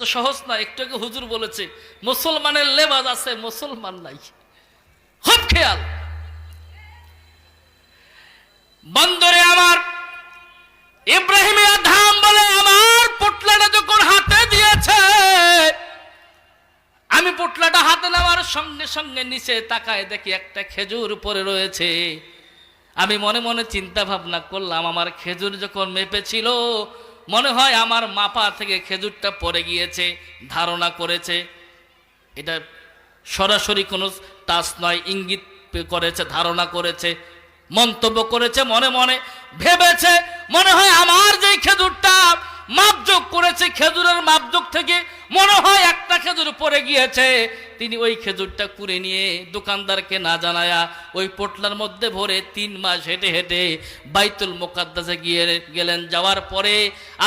তো সহজ না, একটু আগে হুজুর বলেছে, মুসলমানের লেবাজ আছে, মুসলমান নাই। খুব খেয়াল। বন্দরে আমার ইব্রাহিমের ধাম বলে, আমার পোটলাটা যখন হাতে দিয়েছে, আমি পোটলাটা হাতে নেওয়ার সঙ্গে সঙ্গে নিচে তাকায় দেখি একটা খেজুর পরে রয়েছে। আমি মনে মনে চিন্তা ভাবনা করলাম, আমার খেজুর যখন মেপেছিল মনে হয় আমার মাপা থেকে খেজুরটা পড়ে গিয়েছে, ধারণা করেছে। এটা সরাসরি কোনো টাচ নয়, ইঙ্গিত করেছে, ধারণা করেছে, মন্তব্য করেছে, মনে মনে ভেবেছে। মনে হয় আমার যে খেজুরটা মাপযোগ করেছে, খেজুরের মাপযোগ থেকে মনে হয় একটা খেজুর পরে গিয়েছে। তিনি ওই খেজুরটা কুড়ে নিয়ে দোকানদারকে না জানায়া ওই পোটলার মধ্যে ভরে তিন মাস হেঁটে হেঁটে বাইতুল মোকাদ্দাসে গিয়ে গেলেন। যাওয়ার পরে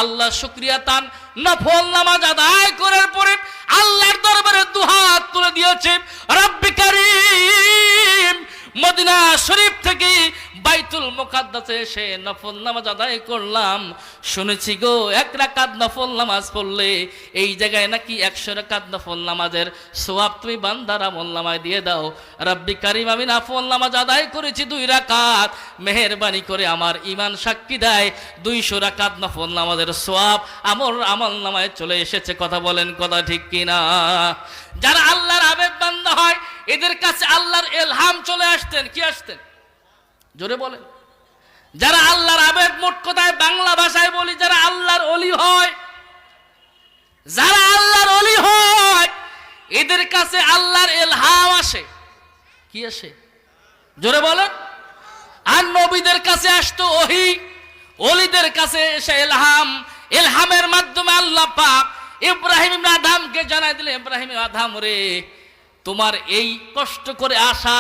আল্লাহ শুক্রিয়া তান নফল নামাজ আদায় করার পরে আল্লাহর দরবারে দুহাত তুলে দিয়েছে। রব্বি কারীম, মদিনা শরীফ থেকে বাইতুল মোকাদ্দাসে এসে নফল নামাজ আদায় করলাম। শুনেছি গো, এক রাকাত নফল নামাজ পড়লে এই জায়গায় নাকি একশো রাকাত নফল নামাজের সোয়াব তুমি বান্দার আমল নামায় দিয়ে দাও। রাব্বি কারিম, আমি নফল নামাজ আদায় করেছি দুই রাকাত। মেহেরবানি করে আমার ইমান সাক্ষী দেয়। দুইশো রাকাত নফল নামাজের সোয়াব আমল আমল নামায় চলে এসেছে। কথা বলেন, কথা ঠিক কিনা? যারা আল্লাহর আবেদ বান্দা হয়, এদের কাছে আল্লাহর এলহাম চলে আসতেন। কি আসতেন? জোরে বলেন। যারা আল্লাহর আবেদ মোট কথায় বাংলা ভাষায় বলি, যারা আল্লাহর অলি হয়, যারা আল্লাহর অলি হয়, এদের কাছে আল্লাহর এলহাম আসে। কি আসে? জোরে বলেন। আর নবীদের কাছে আসতো ওহি, অলিদের কাছে এসে এলহাম। এলহামের মাধ্যমে আল্লাহ পাক ইব্রাহিম আধামকে জানাই দিলে ইব্রাহিম আধাম রে, তোমার এই কষ্ট করে আসা,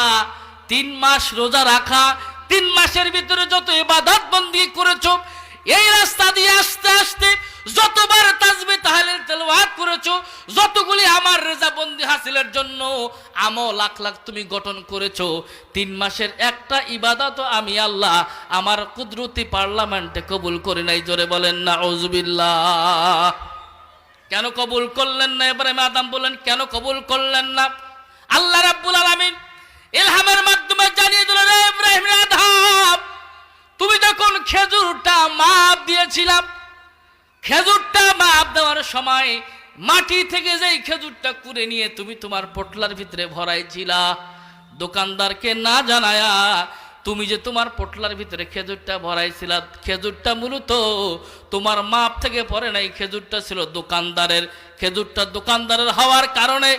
তিন মাস রোজা রাখা তিন মাসের ভিতরে যত ইবাদত বন্দি করেছ, এই রাস্তা দিয়ে আসতে আসতে যতবার তাজবে তাহলে তেলাওয়াত করেছ, যতগুলি আমার রেজা বন্দি হাসিলের জন্য আমল লাখ লাখ তুমি গঠন করেছ, তিন মাসের একটা ইবাদত আমি আল্লাহ আমার কুদরতি পার্লামেন্টে কবুল করে নাই, জোরে বলেন না ওজবিল্লাহ কেন কবুল করলেন না? এবারে আদম বললেন, কেন কবুল করলেন না? আল্লাহ রাব্বুল আলামিন ইলহামের মাধ্যমে খেজুরটা মাপ দিয়েছিলাম। খেজুরটা মাপ দেওয়ার সময় মাটি থেকে যেই খেজুরটা কুড়ে নিয়ে তুমি তোমার পটলার ভিতরে ভরাইছিলা। দোকানদারকে না জানায়া তুমি যে তোমার পটলার ভিতরে খেজুরটা ভরাইছিলা, খেজুরটা মূলত তোমার মাপ থেকে পরে নাই, খেজুরটা ছিল দোকানদারের। খেজুরটা দোকানদারের হওয়ার কারণে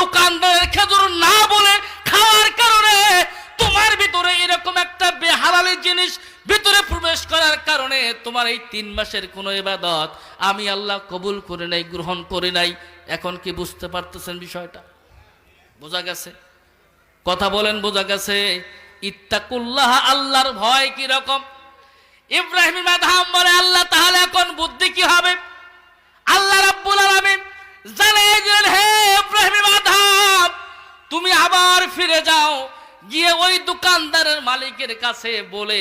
দোকানদারের খেজুর না বলে তোমার এই তিন মাসের কোনো ইবাদত আমি আল্লাহ কবুল করে নাই, গ্রহণ করে নাই। এখন কি বুঝতে পারতেছেন বিষয়টা? বোঝা গেছে? কথা বলেন, বোঝা গেছে? ইত্তাকুল্লাহ আল্লাহর ভয় কি রকম? ইব্রাহিম বলে, আল্লাহ তাহলে এখন বুদ্ধি কি হবে? আল্লাহ রাব্বুল আলামিন জানিয়ে দিলেন হে ইব্রাহিম তুমি আবার ফিরে যাও। গিয়ে ওই দোকানদারের মালিকের কাছে বলে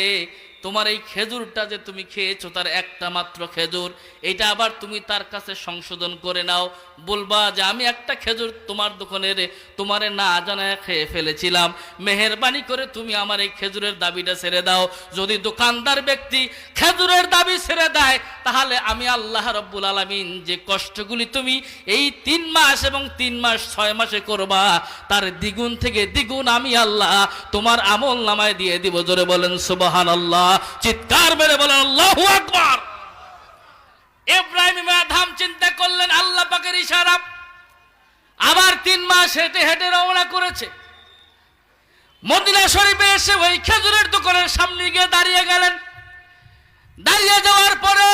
তোমার এই খেজুরটা যে তুমি খেয়েছো তার একটা মাত্র খেজুর, এটা আবার তুমি তার কাছে সংশোধন করে নাও। বলবা যে আমি একটা খেজুর তোমার দোকানের তোমারে না জানায় খেয়ে ফেলেছিলাম। মেহেরবানি করে তুমি আমার এই খেজুরের দাবিটা ছেড়ে দাও। যদি দোকানদার ব্যক্তি খেজুরের দাবি ছেড়ে দেয়, তাহলে আমি আল্লাহ রব্বুল আলমিন যে কষ্টগুলি তুমি এই তিন মাস এবং তিন মাস ছয় মাসে করবা, তার দ্বিগুণ থেকে দ্বিগুণ আমি আল্লাহ তোমার আমল নামায় দিয়ে দিব। জোরে বলেন সুবাহান আল্লাহ চিৎকার মেরে বলেন আল্লাহ আকবার! ইব্রাহিম আধাম চিন্তা করলেন, আল্লাহ পাকের ইশারা। আবার তিন মাস হেঁটে হেঁটে রওনা করেছে। মদিনা শরীফে এসে ওই খেজুরের দোকানের সামনে গিয়ে দাঁড়িয়ে গেলেন। দাঁড়িয়ে যাওয়ার পরে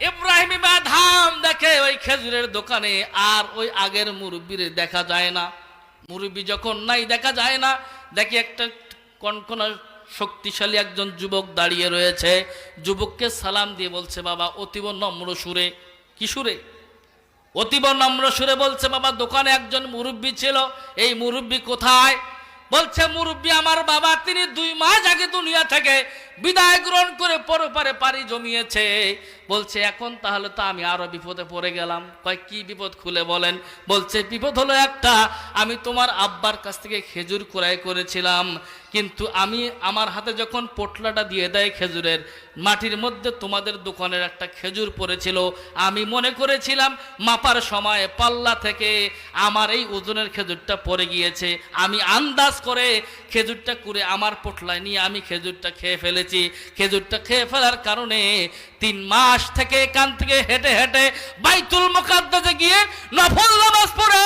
ইব্রাহিম ধাম দেখে ওই খেজুরের দোকানে আর ওই আগের মুরব্বীর দেখা যায় না। মুরব্বী যখন নাই, দেখা যায় না। দেখি একটা কনকনা শক্তিশালী একজন যুবক দাঁড়িয়ে রয়েছে। যুবককে সালাম দিয়ে বলছে, বাবা, অতীব নম্র সুরে। কি সুরে? অতীব নম্র সুরে বলছে, বাবা, দোকানে একজন মুরব্বী ছিল। এই মুরব্বী কোথায়? বলছে, মুরব্বী আমার বাবা, তিনি দুই মাস আগে দুনিয়া থেকে বিদায় গ্রহণ করে পরপারে পাড়ি জমিয়েছে। বলছে, এখন তাহলে তো আমি আরও বিপদে পড়ে গেলাম। কয়, কি বিপদ খুলে বলেন? বলছে, বিপদ হলো একটা, আমি তোমার আব্বার কাছ থেকে খেজুর ক্রয় করেছিলাম, কিন্তু আমি আমার হাতে যখন পোটলাটা দিয়ে দেয় খেজুরের, মাটির মধ্যে তোমাদের দোকানের একটা খেজুর পড়েছিল, আমি মনে করেছিলাম মাপার সময় পাল্লা থেকে আমার এই ওজনের খেজুরটা পড়ে গিয়েছে। আমি আন্দাজ করে খেজুরটা করে আমার পোটলায় নিয়ে আমি খেজুরটা খেয়ে ফেলেছি। খেজুরটা খেয়ে ফেলার কারণে তিন মাস থেকে এখান থেকে হেঁটে হেঁটে বাইতুল মোকাদ্দাসে গিয়ে নফল নামাজ পড়ে।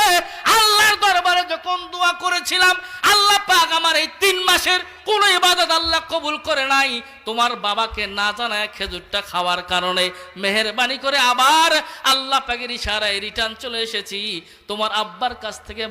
আল্লাহর দরবারে যখন দোয়া করেছিলাম, আল্লাহ পাক আমার এই তিন মাসের কোন ইবাদত আল্লাহ কবুল করে নাই। তোমার বাবাকে না জানায় খেজুরটা খাওয়ার কারণে মেহেরবানি করে আবার আল্লাহ পাকের ইশারায় রিটার্ন চলে এসেছি। তোমার আব্বার কাছ থেকে